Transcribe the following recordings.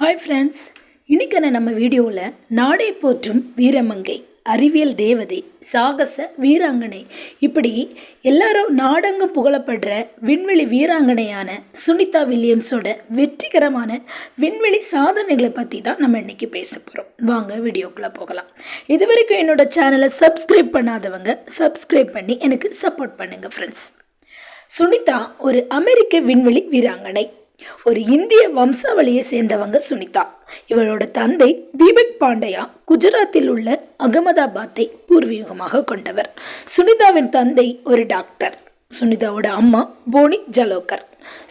Hi friends இன்றைக்கான நம்ம வீடியோவில் நாடே போற்றும் வீரமங்கை அறிவியல் தேவதை சாகச வீராங்கனை. இப்படி எல்லாரும் நாடெங்கும் புகழப்படுற விண்வெளி வீராங்கனையான சுனிதா வில்லியம்ஸோட வெற்றிகரமான விண்வெளி சாதனைகளை பற்றி தான் நம்ம இன்றைக்கி பேச போகிறோம் வாங்க வீடியோக்குள்ளே போகலாம். இது வரைக்கும் என்னோட சேனலை சப்ஸ்கிரைப் பண்ணாதவங்க சப்ஸ்கிரைப் பண்ணி எனக்கு சப்போர்ட் பண்ணுங்கள் ஃப்ரெண்ட்ஸ் சுனிதா ஒரு அமெரிக்க விண்வெளி வீராங்கனை. ஒரு இந்திய வம்சாவளியை சேர்ந்தவங்க சுனிதா. இவளோட தந்தை தீபக் பாண்டையா குஜராத்தில் உள்ள அகமதாபாத்தை பூர்வீகமாக கொண்டவர். சுனிதாவின் தந்தை ஒரு டாக்டர். சுனிதாவோட அம்மா போனி ஜலோகர்.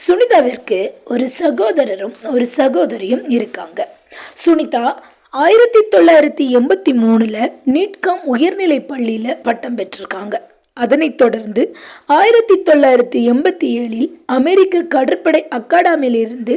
சுனிதாவிற்கு ஒரு சகோதரரும் ஒரு சகோதரியும் இருக்காங்க. சுனிதா ஆயிரத்தி தொள்ளாயிரத்தி எண்பத்தி மூணில் நீட்காம் உயர்நிலை பள்ளியில் பட்டம் பெற்றிருக்காங்க. அதனைத் தொடர்ந்து ஆயிரத்தி தொள்ளாயிரத்தி எண்பத்தி ஏழில் அமெரிக்க கடற்படை அகாடமியிலிருந்து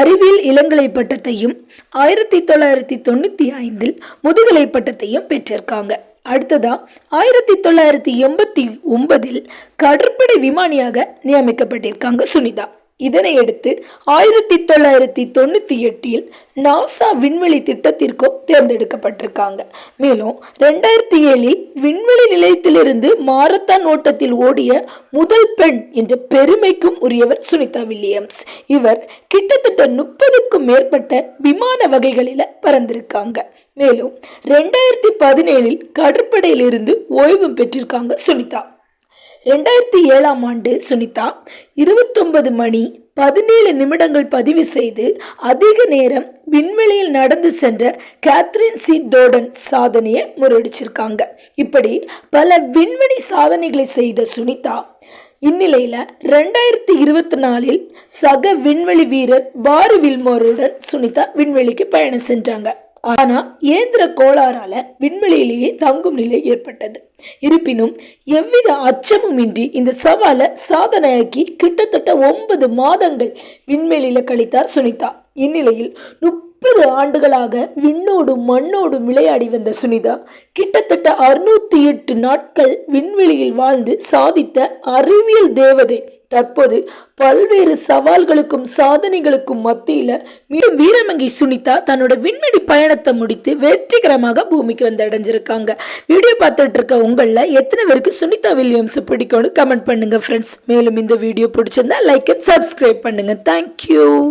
அறிவியல் இளங்கலை பட்டத்தையும் ஆயிரத்தி தொள்ளாயிரத்தி தொண்ணூற்றி ஐந்தில் முதுகலை பட்டத்தையும் பெற்றிருக்காங்க. அடுத்ததா ஆயிரத்தி தொள்ளாயிரத்தி எண்பத்தி ஒன்பதில் கடற்படை விமானியாக நியமிக்கப்பட்டிருக்காங்க சுனிதா. இதனையடுத்து ஆயிரத்தி தொள்ளாயிரத்தி தொண்ணூற்றி எட்டில் நாசா விண்வெளி திட்டத்திற்கும் தேர்ந்தெடுக்கப்பட்டிருக்காங்க. மேலும் ரெண்டாயிரத்தி ஏழில் விண்வெளி நிலையத்திலிருந்து மாரத்தான் ஓட்டத்தில் ஓடிய முதல் பெண் என்ற பெருமைக்கும் உரியவர் சுனிதா வில்லியம்ஸ். இவர் கிட்டத்தட்ட முப்பதுக்கும் மேற்பட்ட விமான வகைகளில் பறந்திருக்காங்க. மேலும் ரெண்டாயிரத்தி பதினேழில் கடற்படையிலிருந்து ஓய்வு பெற்றிருக்காங்க சுனிதா. ரெண்டாயிரத்தி ஏழாம் ஆண்டு சுனிதா இருபத்தொன்பது மணி பதினேழு நிமிடங்கள் பதிவு செய்து அதிக நேரம் விண்வெளியில் நடந்து சென்ற கேத்ரின் சி டோடன் சாதனையை முறியடிச்சிருக்காங்க. இப்படி பல விண்வெளி சாதனைகளை செய்த சுனிதா இந்நிலையில் ரெண்டாயிரத்தி இருபத்தி நாலில் சக விண்வெளி வீரர் பாரு வில்மோருடன் சுனிதா விண்வெளிக்கு பயணம் சென்றாங்க. ஆனால் இயந்திர கோளாறால விண்வெளியிலேயே தங்கும் நிலை ஏற்பட்டது. இருப்பினும் எவ்வித அச்சமும் இன்றி இந்த சவாலை சாதனையாக்கி கிட்டத்தட்ட ஒன்பது மாதங்கள் விண்வெளியில் கழித்தார் சுனிதா. இந்நிலையில் முப்பது ஆண்டுகளாக விண்ணோடும் மண்ணோடும் விளையாடி வந்த சுனிதா கிட்டத்தட்ட அறுநூத்தி எட்டு நாட்கள் விண்வெளியில் வாழ்ந்து சாதித்த அறிவியல் தேவதை. தற்போது பல்வேறு சவால்களுக்கும் சாதனைகளுக்கும் மத்தியில் மீண்டும் வீரமங்கி சுனிதா தன்னோட விண்வெளி பயணத்தை முடித்து வெற்றிகரமாக பூமிக்கு வந்து அடைஞ்சிருக்காங்க. வீடியோ பார்த்துட்டு இருக்க உங்களில் எத்தனை பேருக்கு சுனிதா வில்லியம்ஸ் பிடிக்கும்னு கமெண்ட் பண்ணுங்க ஃப்ரெண்ட்ஸ் மேலும் இந்த வீடியோ பிடிச்சிருந்தா லைக் அண்ட் சப்ஸ்கிரைப் பண்ணுங்க. Thank you